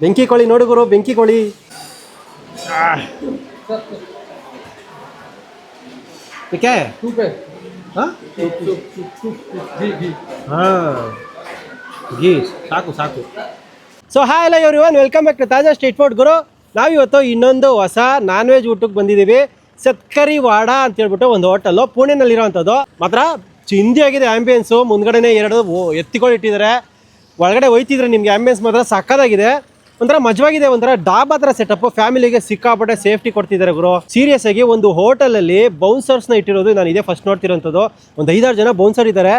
ಬೆಂಕಿ ಕೋಳಿ ನೋಡು ಗುರು ಬೆಂಕಿ ಕೋಳಿ ಏಕೆ सूप है ಹಾಂ सूप सूप सूप सूप घी घी ಹಾಂ ಗೀ ಸಾಕು ಸಾಕು ಸೊ ಹಾಯ್ ಎಲ್ಲ ಇವ್ರು ಇವನ್ welcome back to Taaza street food ಗುರು ನಾವಿವತ್ತು ಇನ್ನೊಂದು ಹೊಸ ನಾನ್ ವೆಜ್ ಊಟಕ್ಕೆ ಬಂದಿದ್ದೀವಿ ಸತ್ಕರಿ ವಾಡ ಅಂತ ಹೇಳ್ಬಿಟ್ಟು ಒಂದು ಹೋಟೆಲ್ಲು ಪುಣೆನಲ್ಲಿರೋವಂಥದ್ದು ಮಾತ್ರ ಚಿಂದಿಯಾಗಿದೆ ಆ್ಯಂಬಿಯನ್ಸು ಮುಂದ್ಗಡೆನೆ ಎರಡು ಓ- ಎತ್ತಿಗಳು ಇಟ್ಟಿದ್ದಾರೆ ಒಳಗಡೆ ಒಯ್ತಿದ್ರೆ ನಿಮಗೆ ಆ್ಯಂಬಿಯನ್ಸ್ ಮಾತ್ರ ಸಕ್ಕದಾಗಿದೆ ಒಂಥರ ಮಜವಾಗಿದೆ ಒಂಥರ ಡಾಬಾ ಹತ್ರ ಸೆಟಪ್ ಫ್ಯಾಮಿಲಿಗೆ ಸಿಕ್ಕಾಪಟ್ಟೆ ಸೇಫ್ಟಿ ಕೊಡ್ತಿದ್ದಾರೆ ಗುರು. ಸೀರಿಯಸ್ ಆಗಿ ಒಂದು ಹೋಟೆಲ್ ಅಲ್ಲಿ ಬೌನ್ಸರ್ಸ್ನ ಇಟ್ಟಿರೋದು ನಾನು ಇದೇ ಫಸ್ಟ್ ನೋಡ್ತಿರೋಂಥದ್ದು. ಒಂದು ಐದಾರು ಜನ ಬೌನ್ಸರ್ ಇದ್ದಾರೆ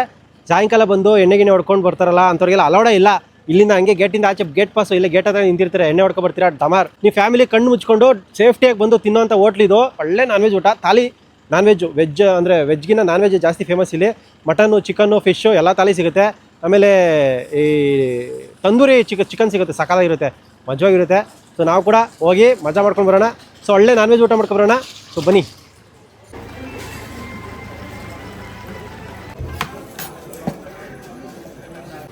ಸಾಯಂಕಾಲ ಬಂದು ಎಣ್ಣೆ ಗಿಣ್ಣೆ ಹೊಡ್ಕೊಂಡು ಬರ್ತಾರಲ್ಲ, ಅಂಥವ್ರಿಗೆಲ್ಲ ಅಲೋಡ ಇಲ್ಲ. ಇಲ್ಲಿಂದ ಹಂಗೆ ಗೇಟಿಂದ ಆಚೆ ಗೇಟ್ ಪಾಸ್ ಇಲ್ಲ ಗೇಟ್ ಹತ್ರ ನಿಂತಿರ್ತಾರೆ, ಎಣ್ಣೆ ಹೊಡ್ಕೊ ಬರ್ತೀರಾ? ಡಮಾರ್ ನೀವು ಫ್ಯಾಮಿಲಿ ಕಣ್ಣು ಮುಚ್ಕೊಂಡು ಸೇಫ್ಟಿಯಾಗಿ ಬಂದು ತಿನ್ನೋಂಥ ಇದು. ಒಳ್ಳೆ ನಾನ್ ವೆಜ್ ಊಟ, ತಾಲಿ ನಾನ್ ವೆಜ್ ವೆಜ್ ಅಂದರೆ ವೆಜ್ಗಿನ ನಾನ್ ವೆಜ್ ಜಾಸ್ತಿ ಫೇಮಸ್ ಇಲ್ಲಿ. ಮಟನ್ನು ಚಿಕನ್ನು ಫಿಶ್ಶು ಎಲ್ಲ ತಾಲಿ ಸಿಗುತ್ತೆ. ಆಮೇಲೆ ಈ ತಂದೂರಿ ಚಿಕ ಚಿಕನ್ ಸಿಗುತ್ತೆ ಸಕಾಲಾಗಿರುತ್ತೆ ಮಜವಾಗಿರುತ್ತೆ ಸೊ ನಾವು ಕೂಡ ಹೋಗಿ ಮಜಾ ಮಾಡ್ಕೊಂಡು ಬರೋಣ ಸೊ ಒಳ್ಳೆ ನಾನ್ ವೆಜ್ ಊಟ ಮಾಡ್ಕೊಂಡು ಬರೋಣ ಸೊ ಬನ್ನಿ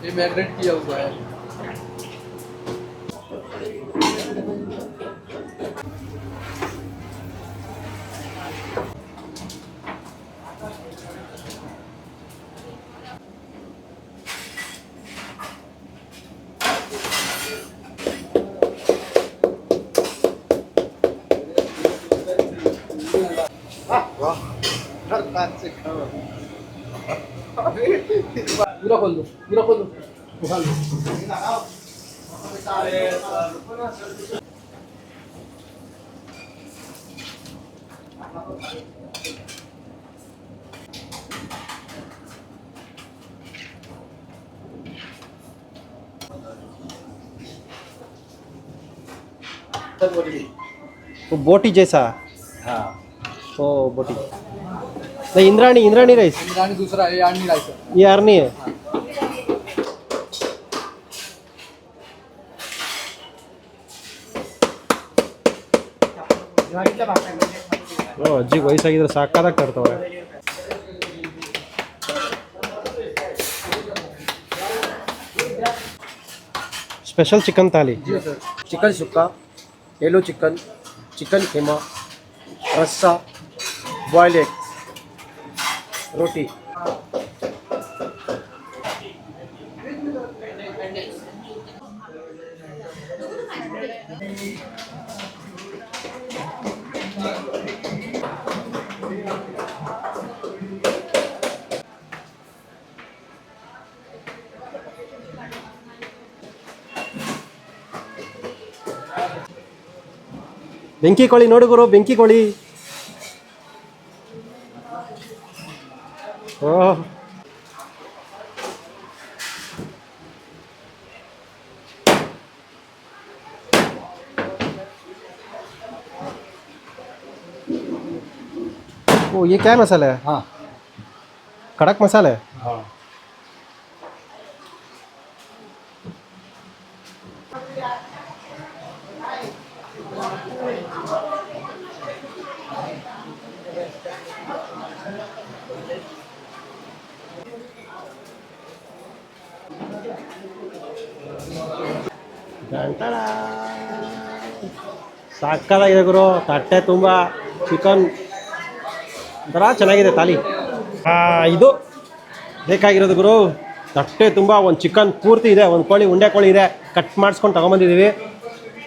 ये मैग्नेट किया हुआ है पूरा खोल दो पूरा खोल दो। उठा लो वो बोटी जैसा? हाँ। ओ बोटी। नहीं इंद्राणी इंद्राणी राइस इंद्राणी दूसरा है यानी राइस है ये अरनी है ಓ ಅಜ್ಜಿಗೆ ವಯಸ್ಸಾಗಿದ್ರೆ ಸಾಕಾದಾಗ ತರ್ತವ್ರೆ special chicken thali chicken sukka yellow chicken chicken keema रस्सा बॉयल एग रोटी ಬೆಂಕಿ ಕೋಳಿ ನೋಡು ಗುರು ಬೆಂಕಿ ಕೋಳಿ. ओ ये क्या मसाला है हाँ कड़क मसाला है हाँ ಗಂಟಡ ಸಾಕಾಗಿದೆ ಗುರು ತಟ್ಟೆ ತುಂಬ ಚಿಕನ್ ಒಂಥರ ಚೆನ್ನಾಗಿದೆ ತಾಲಿ. ಇದು ಬೇಕಾಗಿರೋದು ಗುರು. ತಟ್ಟೆ ತುಂಬ ಒಂದು ಚಿಕನ್ ಪೂರ್ತಿ ಇದೆ ಒಂದು ಕೋಳಿ ಉಂಡೆ ಕೋಳಿ ಇದೆ ಕಟ್ ಮಾಡಿಸ್ಕೊಂಡು ತೊಗೊಂಬಂದಿದ್ದೀವಿ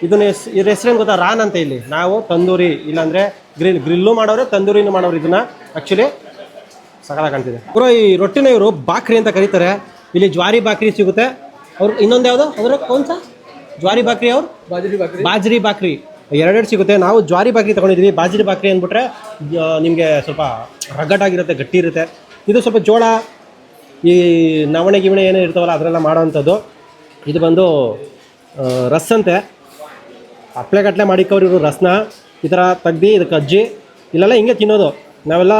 ಇದನ್ನ ಇದ್ರ ಹೆಸ್ರೇನು ಗೊತ್ತಾ? ರಾನ್ ಅಂತ ಇಲ್ಲಿ. ನಾವು ತಂದೂರಿ ಇಲ್ಲಾಂದರೆ ಗ್ರಿಲ್ ಗ್ರಿಲ್ಲು ಮಾಡೋರು ತಂದೂರಿನೂ ಮಾಡೋರು ಇದನ್ನು. ಆ್ಯಕ್ಚುಲಿ ಸಕಲ ಕಾಣ್ತಿದೆ. ಗುರು ಈ ರೊಟ್ಟಿನ ಇವರು ಬಾಕ್ರಿ ಅಂತ ಕರೀತಾರೆ. ಇಲ್ಲಿ ಜ್ವಾರಿ ಬಾಕ್ರಿ ಸಿಗುತ್ತೆ. ಅವ್ರು ಇನ್ನೊಂದು ಯಾವುದು? ಅದರ ಕೌನ್ಸ ಜ್ವಾರಿ ಬಾಕ್ರಿ ಅವ್ರು? ಬಾಜ್ರಿ ಬಾಕ್ರಿ. ಬಾಜರಿ ಬಾಕ್ರಿ. ಎರಡೆರಡು ಸಿಗುತ್ತೆ. ನಾವು ಜ್ವಾರಿ ಬಾಕ್ರಿ ತೊಗೊಂಡಿದ್ದೀವಿ ಬಾಜಿರಿ ಬಾಕ್ರಿ ಅಂದ್ಬಿಟ್ರೆ ನಿಮಗೆ ಸ್ವಲ್ಪ ರಗ್ಗಟ್ಟಾಗಿರುತ್ತೆ ಗಟ್ಟಿ ಇರುತ್ತೆ. ಇದು ಸ್ವಲ್ಪ ಜೋಳ, ಈ ನವಣೆ ಗಿವಣೆ ಏನೋ ಇರ್ತಾವಲ್ಲ ಅದರೆಲ್ಲ ಮಾಡೋವಂಥದ್ದು. ಇದು ಬಂದು ರಸ್ ಅಂತೆ. ಅಪ್ಲೆ ಗಟ್ಲೆ ಮಾಡಿಕ್ಕವ್ರು ಇವರು ರಸ್ನ. ಈ ಥರ ತೆಗ್ದು ಇದಕ್ಕೆ ಅಜ್ಜಿ. ಇಲ್ಲೆಲ್ಲ ಹಿಂಗೆ ತಿನ್ನೋದು. ನಾವೆಲ್ಲ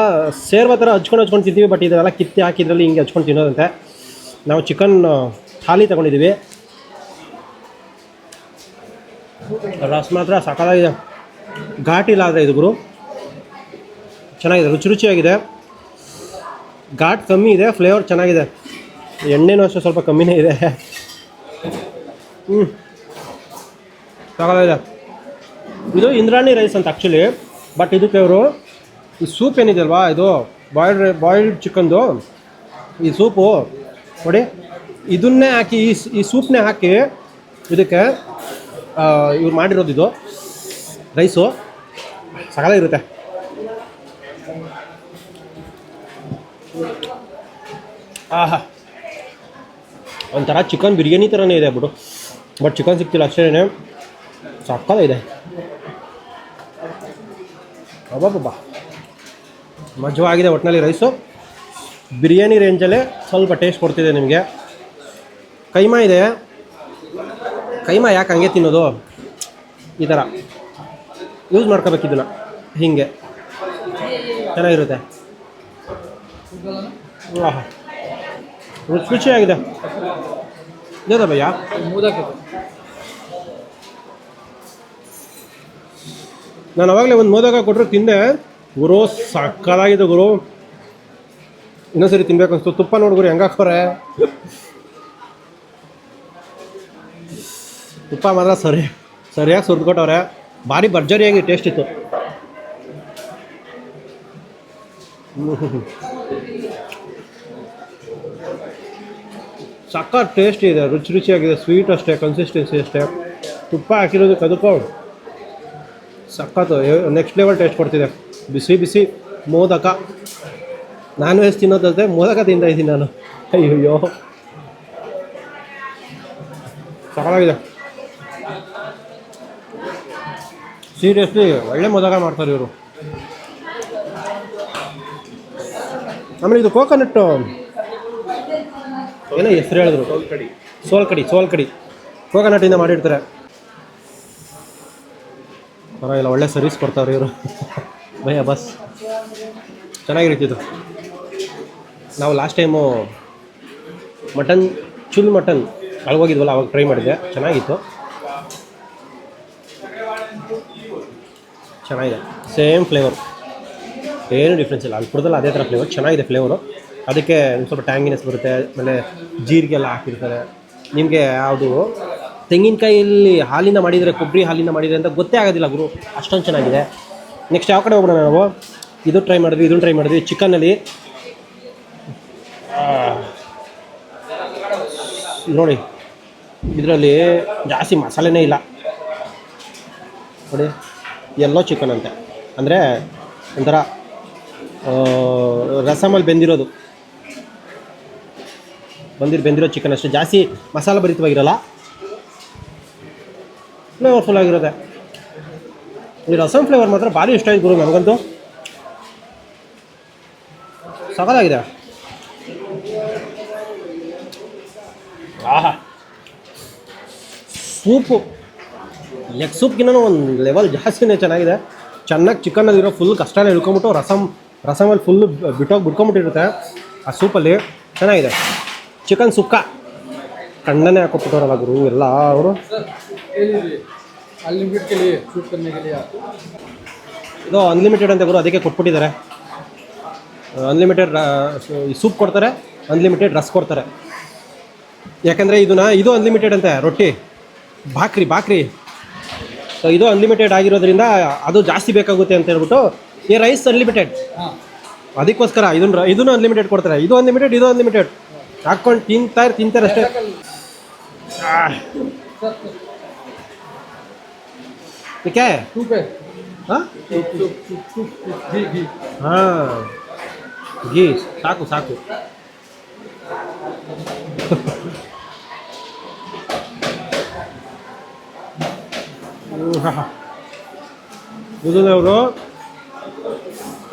ಸೇರ್ವ ಥರ ಹಚ್ಕೊಂಡು ಹಚ್ಕೊಂಡು ತಿಂತೀವಿ, ಬಟ್ ಇದೆಲ್ಲ ಕಿತ್ತಿ ಹಾಕಿದ್ರಲ್ಲಿ ಹಿಂಗೆ ಹಚ್ಕೊಂಡು ತಿನ್ನೋದಂತೆ. ನಾವು ಚಿಕನ್ ಥಾಲಿ ತೊಗೊಂಡಿದ್ದೀವಿ ರಸ್ ಮಾತ್ರ ಸಕಾಲಾಗಿದೆ ಘಾಟಿ ಇಲ್ಲ ಆದರೆ ಇದು ಗುರು. ಚೆನ್ನಾಗಿದೆ ರುಚಿ ರುಚಿಯಾಗಿದೆ ಘಾಟ್ ಕಮ್ಮಿ ಇದೆ ಫ್ಲೇವರ್ ಚೆನ್ನಾಗಿದೆ. ಎಣ್ಣೆನೂ ಅಷ್ಟೇ ಸ್ವಲ್ಪ ಕಮ್ಮಿನೇ ಇದೆ. ಹ್ಞೂ ಸಕಾಲಾಗಿದೆ ಇದು ಇಂದ್ರಾಣಿ ರೈಸ್ ಅಂತ ಆ್ಯಕ್ಚುಲಿ ಬಟ್ ಇದಕ್ಕೆ ಅವರು ಈ ಸೂಪ್ ಏನಿದೆಯಲ್ವಾ ಇದು ಬಾಯ್ಲ್ಡ್ ಬಾಯ್ಲ್ಡ್ ಚಿಕನ್ದು ಈ ಸೂಪು ನೋಡಿ, ಇದನ್ನೇ ಹಾಕಿ, ಈ ಈ ಸೂಪ್ನೇ ಹಾಕಿ, ಇದಕ್ಕೆ ಇವ್ರು ಮಾಡಿರೋದು ಇದು. ರೈಸು. ಇರುತ್ತೆ. ಆಹಾ. ಒಂಥರ ಚಿಕನ್ ಬಿರಿಯಾನಿ ಥರನೇ ಇದೆ ಬಿಡು. ಬಟ್ ಚಿಕನ್ ಸಿಗ್ತಿಲ್ಲ ಅಷ್ಟೇ ಸಕ್ಕದಾಗಿದೆ ಅಬ್ಬಬ್ಬಾ ಮಜವಾಗಿದೆ ಒಟ್ಟಿನಲ್ಲಿ ರೈಸು. ಬಿರಿಯಾನಿ ರೇಂಜಲ್ಲೇ ಸ್ವಲ್ಪ ಟೇಸ್ಟ್ ಕೊಡ್ತಿದೆ ನಿಮಗೆ. ಕೈಮಾ ಇದೆ. ಕೈಮಾ ಯಾಕೆ ಹಂಗೆ ತಿನ್ನೋದು? ಈ ಥರ. ಯೂಸ್ ಮಾಡ್ಕೋಬೇಕು ಇದನ್ನ. ಹೀಗೆ. ಚೆನ್ನಾಗಿರುತ್ತೆ. ರುಚಿ ರುಚಿಯಾಗಿದೆ ಇದೆ ಭಯ್ಯ ನಾನು ಅವಾಗಲೇ ಒಂದು ಮೋದಕ ಕೊಟ್ಟರು ತಿಂದೆ. ಗುರು ಸಕ್ಕದಾಗಿದೆ ಗುರು. ಇನ್ನೊಂದ್ಸರಿ ತಿನ್ಬೇಕು ಅನಿಸ್ತು. ತುಪ್ಪ ನೋಡಿ ಗುರು ಹೆಂಗೆ ಹಾಕೋರೆ ತುಪ್ಪ ಮಾತ್ರ ಸರಿ, ಸರಿಯಾಗಿ ಸುರಿದ್ಕೊಟ್ಟವ್ರೆ. ಭಾರಿ ಭರ್ಜರಿಯಾಗಿ ಟೇಸ್ಟ್ ಇತ್ತು. ಸಕ್ಕ ಟೇಸ್ಟ್ ಇದೆ, ರುಚಿ ರುಚಿಯಾಗಿದೆ ಸ್ವೀಟ್ ಅಷ್ಟೇ ಕನ್ಸಿಸ್ಟೆನ್ಸಿ ಅಷ್ಟೇ. ತುಪ್ಪ ಹಾಕಿರೋದು ಅದಕ್ಕೂ ಸಕ್ಕತ್ತು ನೆಕ್ಸ್ಟ್ ಲೆವೆಲ್ ಟೇಸ್ಟ್ ಕೊಡ್ತಿದೆ. ಬಿಸಿ ಬಿಸಿ, ಮೋದಕ. ನಾನ್ ವೆಜ್ ತಿನ್ನೋದಂತೆ ಮೋದಕ ತಿಂತ ನಾನು. ಅಯ್ಯೋ ಸಕಲಾಗಿದೆ ಸೀರಿಯಸ್ಲಿ ಒಳ್ಳೆ ಮೋದಕ ಮಾಡ್ತಾರೆ ಇವರು. ಆಮೇಲೆ ಇದು ಕೋಕೋನಟ್ಟು ಏನೋ ಹೆಸರು ಹೇಳಿದ್ರು. ಸೋಲ್ ಕಡಿ ಸೋಲ್ಕಡಿ. ಸೋಲ್ಕಡಿ ಕೋಕೋನಟ್ಟಿಂದ ಮಾಡಿರ್ತಾರೆ. ಪರವಾಗಿಲ್ಲ, ಒಳ್ಳೆ ಸರ್ವಿಸ್ ಕೊಡ್ತಾವ್ರಿ ಇವರು. ಭಯ, ಬಸ್. ಚೆನ್ನಾಗಿರುತ್ತೆ ಇದು. ನಾವು ಲಾಸ್ಟ್ ಟೈಮು ಮಟನ್, ಚುಲ್ ಮಟನ್ ಅಳಗೋಗಿದ್ವಲ್ಲ, ಅವಾಗ ಟ್ರೈ ಮಾಡಿದ್ದೆ. ಚೆನ್ನಾಗಿತ್ತು. ಚೆನ್ನಾಗಿದೆ. ಸೇಮ್ ಫ್ಲೇವರ್ ಏನು ಡಿಫ್ರೆನ್ಸ್ ಇಲ್ಲ. ಅಲ್ಲಿ ಕುಡ್ದಲ್ಲ ಅದೇ ಥರ ಫ್ಲೇವರ್ ಚೆನ್ನಾಗಿದೆ ಫ್ಲೇವರು ಅದಕ್ಕೆ ಸ್ವಲ್ಪ ಟ್ಯಾಂಗಿನೆಸ್ ಬರುತ್ತೆ. ಆಮೇಲೆ ಜೀರಿಗೆ ಎಲ್ಲ ಹಾಕಿರ್ತಾರೆ. ನಿಮಗೆ ಯಾವುದು? ತೆಂಗಿನಕಾಯಲ್ಲಿ ಹಾಲಿಂದ ಮಾಡಿದರೆ, ಕೊಬ್ಬರಿ ಹಾಲಿಂದ ಮಾಡಿದರೆ ಅಂತ ಗೊತ್ತೇ ಆಗೋದಿಲ್ಲ ಗುರು. ಅಷ್ಟೊಂದು ಚೆನ್ನಾಗಿದೆ. ನೆಕ್ಸ್ಟ್ ಯಾವ ಕಡೆ ಹೋಗೋಣ ನಾವು? ಇದು ಟ್ರೈ ಮಾಡಿದ್ವಿ, ಇದನ್ನು ಟ್ರೈ ಮಾಡಿದ್ವಿ. ಚಿಕನಲ್ಲಿ ನೋಡಿ. ಇದರಲ್ಲಿ ಜಾಸ್ತಿ ಮಸಾಲೆನೇ ಇಲ್ಲ. ನೋಡಿ. ಎಲ್ಲೋ ಚಿಕನ್ ಅಂತೆ ಅಂದರೆ ಒಂಥರ ರಸಮಲ್ಲಿ ಬೆಂದಿರೋದು. ಬಂದಿರೋ ಬೆಂದಿರೋ ಚಿಕನ್ ಅಷ್ಟೇ. ಜಾಸ್ತಿ ಮಸಾಲ ಭರಿತವಾಗಿರಲ್ಲ. ಫ್ಲೇವರ್ಫುಲ್ ಆಗಿರುತ್ತೆ. ಈ ರಸಮ್ ಫ್ಲೇವರ್ ಮಾತ್ರ ಭಾರಿ ಇಷ್ಟ ಆಯ್ತು ಗುರು ನನಗಂತೂ ಸಕಲಾಗಿದೆ ಆಹಾ. ಸೂಪು. ಎಗ್ ಸೂಪ್ಗಿನ ಒಂದು ಲೆವೆಲ್ ಜಾಸ್ತಿನೇ ಚೆನ್ನಾಗಿದೆ. ಚೆನ್ನಾಗಿ ಚಿಕನಲ್ಲಿರೋ ಫುಲ್ ಕಷ್ಟನೇ ಇಳ್ಕೊಂಬಿಟ್ಟು ರಸಮ್ ರಸಮಲ್ಲಿ ಫುಲ್ ಬಿಟ್ಟೋಗಿ ಬಿಟ್ಕೊಂಬಿಟ್ಟಿರುತ್ತೆ ಆ ಸೂಪಲ್ಲಿ ಚೆನ್ನಾಗಿದೆ. ಚಿಕನ್ ಸುಕ್ಕ. ಕಣ್ಣನೇ ಹಾಕೊಬಿಟ್ಟವ್ರಲ್ಲ ಗುರು, ಎಲ್ಲ ಅವರು. ಇದು ಅನ್ಲಿಮಿಟೆಡ್ ಅಂತ ಗುರು, ಅದಕ್ಕೆ ಕೊಟ್ಬಿಟ್ಟಿದ್ದಾರೆ. ಅನ್ಲಿಮಿಟೆಡ್ ಸೂಪ್ ಕೊಡ್ತಾರೆ ಅನ್ಲಿಮಿಟೆಡ್ ರಸ್ ಕೊಡ್ತಾರೆ. ಯಾಕಂದರೆ ಇದನ್ನ ಇದು ಅನ್ಲಿಮಿಟೆಡ್ ಅಂತೆ, ರೊಟ್ಟಿ. ಬಾಕ್ರಿ ಬಾಕ್ರಿ ಸೊ ಇದು ಅನ್ಲಿಮಿಟೆಡ್ ಆಗಿರೋದ್ರಿಂದ ಅದು ಜಾಸ್ತಿ ಬೇಕಾಗುತ್ತೆ ಅಂತ ಹೇಳ್ಬಿಟ್ಟು ಈ ರೈಸ್ ಅನ್ಲಿಮಿಟೆಡ್ ಅದಕ್ಕೋಸ್ಕರ ಇದನ್ನ ಇದನ್ನು ಅನ್ಲಿಮಿಟೆಡ್ ಕೊಡ್ತಾರೆ. ಇದು ಅನ್ಲಿಮಿಟೆಡ್ ಇದು ಅನ್ಲಿಮಿಟೆಡ್ ಹಾಕೊಂಡು ತಿಂತಾರೆ ತಿಂತಾರೆ ಅಷ್ಟೇ. ಓಕೆ ಹಾಂ? ಗೀ ಸಾಕು ಸಾಕು. ಅವರು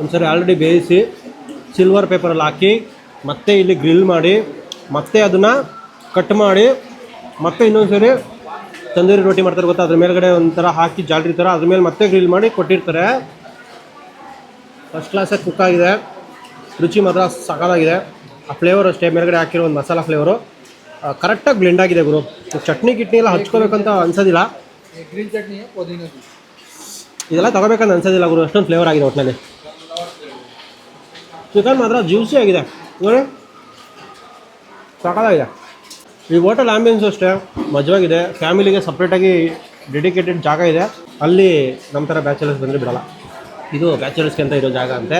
ಒಂದ್ಸರಿ ಆಲ್ರೆಡಿ ಬೇಯಿಸಿ ಸಿಲ್ವರ್ ಪೇಪರಲ್ಲಿ ಹಾಕಿ ಮತ್ತೆ ಇಲ್ಲಿ ಗ್ರಿಲ್ ಮಾಡಿ, ಮತ್ತೆ ಅದನ್ನು ಕಟ್ ಮಾಡಿ, ಮತ್ತೆ ಇನ್ನೊಂದು ಸರಿ ತಂದೂರಿ ರೊಟ್ಟಿ ಮಾಡ್ತಾರೆ ಗೊತ್ತಾ? ಅದ್ರ ಮೇಲ್ಗಡೆ ಒಂಥರ ಹಾಕಿ ಜಾಲ್ರಿ ಥರ ಅದ್ರ ಮೇಲೆ ಮತ್ತೆ ಗ್ರಿಲ್ ಮಾಡಿ ಕೊಟ್ಟಿರ್ತಾರೆ. ಫಸ್ಟ್ ಕ್ಲಾಸಾಗಿ ಕುಕ್ ಆಗಿದೆ. ರುಚಿ ಮಾತ್ರ ಸಕಾಲಾಗಿದೆ ಆ ಫ್ಲೇವರ್ ಅಷ್ಟೇ, ಮೇಲ್ಗಡೆ ಹಾಕಿರೋ ಒಂದು ಮಸಾಲ ಫ್ಲೇವರು ಕರೆಕ್ಟಾಗಿ ಬ್ಲೆಂಡ್ ಆಗಿದೆ ಗುರು. ಚಟ್ನಿ ಗಿಟ್ನಿ ಎಲ್ಲ ಹಚ್ಕೋಬೇಕಂತ ಅನ್ಸೋದಿಲ್ಲ. ಗ್ರೀನ್ ಚಟ್ನಿ, ಪುದೀನ ಇದೆಲ್ಲ ತಗೋಬೇಕಂತ ಅನ್ಸೋದಿಲ್ಲ ಗುರು, ಅಷ್ಟೊಂದು ಫ್ಲೇವರ್ ಆಗಿದೆ ಒಟ್ಟಿನಲ್ಲಿ ಚಿಕನ್ ಮಾತ್ರ ಜ್ಯೂಸಿ ಆಗಿದೆ. ನೋಡಿ. ಸಕಾಲಾಗಿದೆ ಈ ಹೋಟೆಲ್ ಆಂಬಿಯನ್ಸ್ ಅಷ್ಟೇ, ಮಜವಾಗಿದೆ. ಫ್ಯಾಮಿಲಿಗೆ ಸಪ್ರೇಟಾಗಿ ಡೆಡಿಕೇಟೆಡ್ ಜಾಗ ಇದೆ. ಅಲ್ಲಿ ನಮ್ಮ ಥರ ಬ್ಯಾಚುಲರ್ಸ್ ಬಂದರೆ ಬಿಡಲ್ಲ. ಇದು ಬ್ಯಾಚುಲರ್ಸ್ಗೆ ಅಂತ ಇರೋ ಜಾಗ ಅಂತೆ.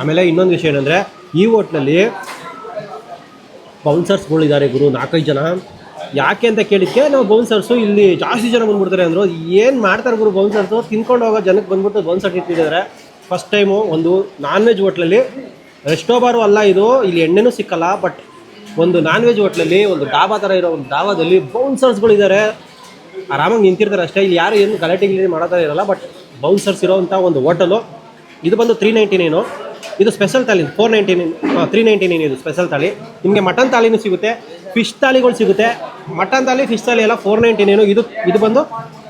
ಆಮೇಲೆ ಇನ್ನೊಂದು ವಿಷಯ ಏನಂದರೆ, ಈ ಹೋಟ್ಲಲ್ಲಿ ಬೌನ್ಸರ್ಸ್ಗಳಿದ್ದಾರೆ ಗುರು, ನಾಲ್ಕೈದು ಜನ. ಯಾಕೆ ಅಂತ ಕೇಳಿದ್ಕೆ, ನಾವು ಬೌನ್ಸರ್ಸು ಇಲ್ಲಿ ಜಾಸ್ತಿ ಜನ ಬಂದ್ಬಿಡ್ತಾರೆ ಅಂದರು. ಏನು ಮಾಡ್ತಾರೆ ಗುರು ಬೌನ್ಸರ್ಸು ತಿನ್ಕೊಂಡು ಹೋಗೋ ಜನಕ್ಕೆ ಬಂದ್ಬಿಟ್ಟು ಬೌನ್ಸರ್ ಇಟ್ಟಿದ್ದಾರೆ. ಫಸ್ಟ್ ಟೈಮು ಒಂದು ನಾನ್ ವೆಜ್ ಹೋಟ್ಲಲ್ಲಿ ರೆಸ್ಟೋ ಬಾರು ಅಲ್ಲ ಇದು, ಇಲ್ಲಿ ಎಣ್ಣೆನೂ ಸಿಕ್ಕಲ್ಲ ಬಟ್ ಒಂದು ನಾನ್ ವೆಜ್ ಹೋಟ್ಲಲ್ಲಿ ಒಂದು ಡಾಬಾ ಥರ ಇರೋ ಒಂದು ಡಾಬಾದಲ್ಲಿ ಬೌನ್ಸರ್ಸ್ಗಳಿದ್ದಾರೆ ಆರಾಮಾಗಿ ನಿಂತಿರ್ತಾರೆ ಅಷ್ಟೇ. ಇಲ್ಲಿ ಯಾರು ಏನು ಗಲಾಟೆ ಗಿಲಿ ಮಾಡೋ ಥರ ಇರೋಲ್ಲ ಬಟ್ ಬೌನ್ಸರ್ಸ್ ಇರೋವಂಥ ಒಂದು ಹೋಟಲು ಇದು ಬಂದು ತ್ರೀ ನೈಂಟಿ ನೈನು ಇದು special thali four ninety nine three ninety nine ಇದು ಸ್ಪೆಷಲ್ ತಾಳಿ ನಿಮಗೆ ಮಟನ್ ತಾಳಿನೂ ಸಿಗುತ್ತೆ. ಫಿಶ್ ತಾಲಿಗಳು ಸಿಗುತ್ತೆ. ಮಟನ್ ತಾಲಿ ಫಿಶ್ ತಾಲಿ ಎಲ್ಲ ಫೋರ್ ನೈಂಟಿ ನೈನು ಇದು ಇದು ಬಂದು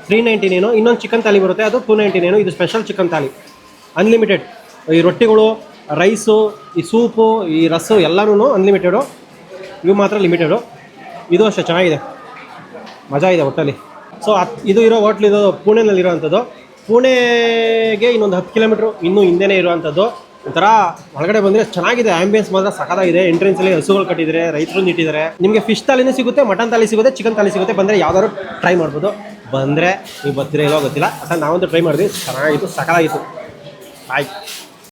ತ್ರೀ ನೈಂಟಿ ನೈನು ಇನ್ನೊಂದು ಚಿಕನ್ ತಾಲಿ ಬರುತ್ತೆ. ಅದು ಟೂ ನೈಂಟಿ ನೈನು ಇದು ಸ್ಪೆಷಲ್ ಚಿಕನ್ ತಾಲಿ ಅನ್ಲಿಮಿಟೆಡ್ ಈ ರೊಟ್ಟಿಗಳು ರೈಸು ಈ ಸೂಪು ಈ ರಸ್ಸು ಎಲ್ಲನೂ ಅನ್ಲಿಮಿಟೆಡು ಇವು ಮಾತ್ರ ಲಿಮಿಟೆಡು ಇದು ಅಷ್ಟೇ, ಚೆನ್ನಾಗಿದೆ. ಮಜಾ ಇದೆ ಹೋಟಲಿ ಸೊ ಇದು ಇರೋ ಹೋಟ್ಲಿದು ಇದು ಪುಣೆನಲ್ಲಿರೋವಂಥದ್ದು. ಪುಣೆಗೆ ಇನ್ನೊಂದು ಹತ್ತು ಕಿಲೋಮೀಟ್ರು ಇನ್ನೂ ಹಿಂದೆನೇ ಇರುವಂಥದ್ದು. ಒಂಥರ ಒಳಗಡೆ ಬಂದ್ರೆ ಚೆನ್ನಾಗಿದೆ ಆಂಬಿಯನ್ಸ್ ಮಾತ್ರ ಸಕದಾಗಿದೆ ಎಂಟ್ರೆನ್ಸ್ ಅಲ್ಲಿ ಹಸುಗಳು ಕಟ್ಟಿದ್ರೆ, ರೈತರು ಇಟ್ಟಿದ್ದಾರೆ ನಿಮಗೆ ಫಿಶ್ ತಾಲಿನೂ ಸಿಗುತ್ತೆ ಮಟನ್ ತಾಲಿ ಸಿಗುತ್ತೆ ಚಿಕನ್ ತಾಲಿ ಸಿಗುತ್ತೆ, ಬಂದ್ರೆ ಯಾವ್ದಾದ್ರು ಟ್ರೈ ಮಾಡ್ಬೋದು. ಬಂದ್ರೆ, ನೀವು ಬರ್ತೀರ ಇಲ್ಲೋ ಗೊತ್ತಿಲ್ಲ. ಅಥವಾ ನಾವಂತೂ ಟ್ರೈ ಮಾಡಿದ್ವಿ ಚೆನ್ನಾಗಿತ್ತು, ಸಖತ್ತಾಗಿತ್ತು. ಆಯ್ತು